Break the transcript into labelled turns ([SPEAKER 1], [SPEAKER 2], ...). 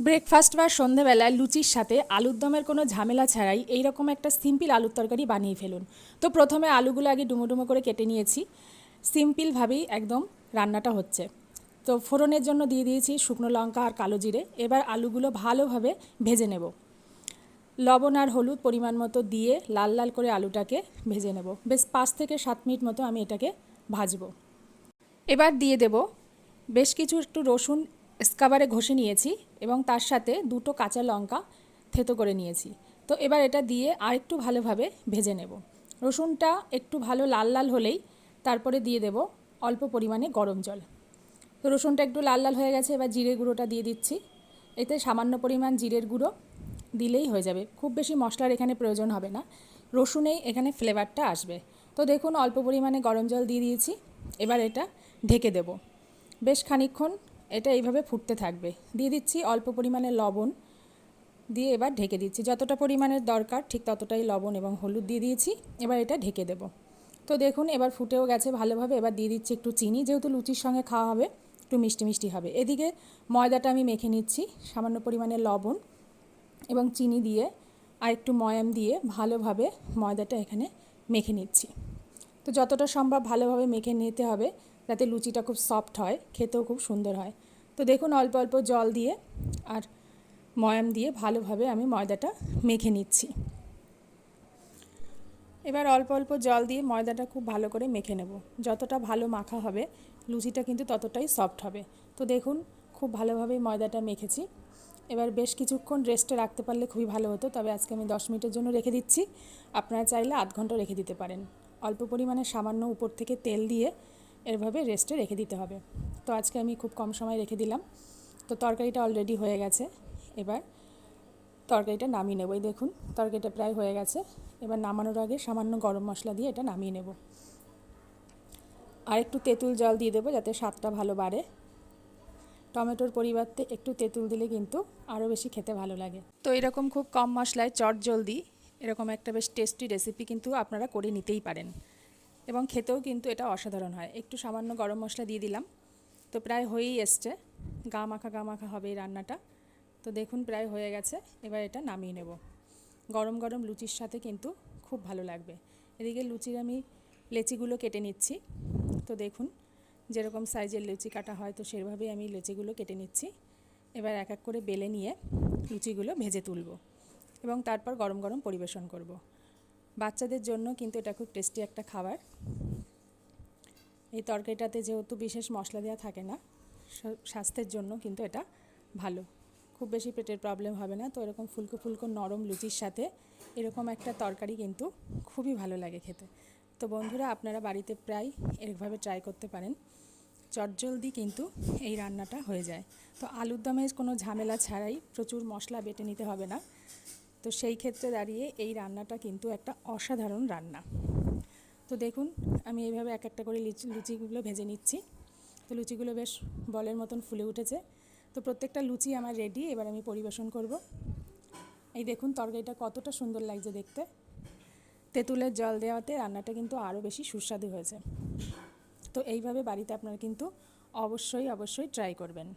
[SPEAKER 1] Breakfast বা সন্ধেবেলায় লুচির সাথে আলুর দমের কোনো ঝামেলা ছাড়াই এইরকম একটা সিম্পল আলুর তরকারি বানিয়ে ফেলুন। তো প্রথমে আলুগুলো আগে ডুমো করে কেটে নিয়েছি। সিম্পলভাবেই একদম রান্নাটা হচ্ছে। তো ফোড়নের জন্য দিয়ে দিয়েছি শুকনো লঙ্কা আর কালো জিরে। এবার আলুগুলো ভালোভাবে ভেজে নেব। লবণ আর হলুদ পরিমাণ মতো দিয়ে লাল লাল করে আলুটাকে ভেজে নেব। বেশ পাঁচ থেকে সাত মিনিট মতো আমি এটাকে ভাজবো। এবার দিয়ে দেব বেশ কিছু একটু রসুন স্কাবারে ঘষে নিয়েছি। এবং তার সাথে দুটো কাঁচা লঙ্কা থেতো করে নিয়েছি। তো এবার এটা দিয়ে আরেকটু ভালোভাবে ভেজে নেব। রসুনটা একটু ভালো লাল লাল হলেই তারপরে দিয়ে দেব অল্প পরিমাণে গরম জল। তো রসুনটা একটু লাল লাল হয়ে গেছে, এবার জিরে গুঁড়োটা দিয়ে দিচ্ছি। এতে সামান্য পরিমাণ জিরের গুঁড়ো দিলেই হয়ে যাবে। খুব বেশি মশলার এখানে প্রয়োজন হবে না। রসুনেই এখানে ফ্লেভারটা আসবে। তো দেখুন, অল্প পরিমাণে গরম জল দিয়ে দিয়েছি। এবার এটা ঢেকে দেব। বেশ খানিকক্ষণ এটা এইভাবে ফুটতে থাকবে। দিয়ে দিচ্ছি অল্প পরিমাণে লবণ দিয়ে এবার ঢেকে দিচ্ছি। যতটা পরিমাণের দরকার ঠিক ততটাই লবণ এবং হলুদ দিয়ে দিয়েছি। এবার এটা ঢেকে দেব। তো দেখুন এবার ফুটেও গেছে ভালোভাবে। এবার দিয়ে দিচ্ছি একটু চিনি। যেহেতু লুচির সঙ্গে খাওয়া হবে, একটু মিষ্টি মিষ্টি হবে। এদিকে ময়দাটা আমি মেখে নিচ্ছি, সামান্য পরিমাণে লবণ এবং চিনি দিয়ে আর একটু ময়াম দিয়ে ভালোভাবে ময়দাটা এখানে মেখে নিচ্ছি। তো যতটা সম্ভব ভালোভাবে মেখে নিতে হবে। যাতে লুচিটা খুব সফট হয়, খেতেও খুব সুন্দর হয়। তো দেখুন অল্প অল্প জল দিয়ে আর ময়াম দিয়ে ভালোভাবে আমি ময়দাটা মেখে নিচ্ছি। এবার অল্প অল্প জল দিয়ে ময়দাটা খুব ভালো করে মেখে নেব। যতটা ভালো মাখা হবে, লুচিটা কিন্তু ততটাই সফট হবে। তো দেখুন খুব ভালোভাবে ময়দাটা মেখেছি। এবার বেশ কিছুক্ষণ রেস্টে রাখতে পারলে খুবই ভালো হতো, তবে আজকে আমি দশ মিনিটের জন্য রেখে দিচ্ছি। আপনারা চাইলে আধ ঘণ্টা রেখে দিতে পারেন। অল্প পরিমাণে সামান্য উপর থেকে তেল দিয়ে এভাবে রেস্টে রেখে দিতে হবে। তো আজকে আমি খুব কম সময় রেখে দিলাম। তো তরকারিটা অলরেডি হয়ে গেছে। এবার তরকারিটা নামিয়ে নেব। এই দেখুন, তরকারিটা প্রায় হয়ে গেছে। এবার নামানোর আগে সামান্য গরম মশলা দিয়ে এটা নামিয়ে নেব। আর একটু তেঁতুল জল দিয়ে দেবো যাতে স্বাদটা ভালো বাড়ে। টমেটোর পরিবর্তে একটু তেঁতুল দিলে কিন্তু আরও বেশি খেতে ভালো লাগে। তো এরকম খুব কম মশলায় চট জলদি এরকম একটা বেশ টেস্টি রেসিপি কিন্তু আপনারা করে নিতেই পারেন। এবং খেতেও কিন্তু এটা অসাধারণ হয়। একটু সামান্য গরম মশলা দিয়ে দিলাম। তো প্রায় হয়েই এসছে। গা মাখা গা মাখা হবে এই রান্নাটা। তো দেখুন, প্রায় হয়ে গেছে। এবার এটা নামিয়ে নেব। গরম গরম লুচির সাথে কিন্তু খুব ভালো লাগবে। এদিকে লুচির আমি লেচিগুলো কেটে নিচ্ছি। তো দেখুন, যেরকম সাইজের লুচি কাটা হয়, তো সেভাবেই আমি লুচিগুলো কেটে নিচ্ছি। এবার এক এক করে বেলে নিয়ে লুচিগুলো ভেজে তুলব এবং তারপর গরম গরম পরিবেশন করব। বাচ্চাদের জন্য কিন্তু এটা খুব টেস্টি একটা খাবার। এই তরকারিটাতে যেহেতু বিশেষ মশলা দেওয়া থাকে না স্বাস্থ্যের জন্য কিন্তু এটা ভালো। খুব বেশি পেটের প্রবলেম হবে না, তো এরকম ফুলকো ফুলকো নরম লুচির সাথে এরকম একটা তরকারি কিন্তু খুবই ভালো লাগে খেতে। তো বন্ধুরা, আপনারা বাড়িতে প্রায় এরকমভাবে ট্রাই করতে পারেন। চটজলদি কিন্তু এই রান্নাটা হয়ে যায়। তো আলুর দমের কোনো ঝামেলা ছাড়াই প্রচুর মশলা বেটে নিতে হবে না। তো সেই ক্ষেত্রে দাঁড়িয়ে এই রান্নাটা কিন্তু একটা অসাধারণ রান্না। তো দেখুন, আমি এইভাবে এক একটা করে লিচি, লুচিগুলো ভেজে নিচ্ছি। তো লুচিগুলো বেশ বলের মতন ফুলে উঠেছে। তো প্রত্যেকটা লুচি আমার রেডি এবার আমি পরিবেশন করব। এই দেখুন, তরকারিটা কতটা সুন্দর লাগছে দেখতে। তেঁতুলের জল দেওয়াতে রান্নাটা কিন্তু আরও বেশি সুস্বাদু হয়েছে। তো এইভাবে বাড়িতে আপনারা কিন্তু অবশ্যই অবশ্যই ট্রাই করবেন।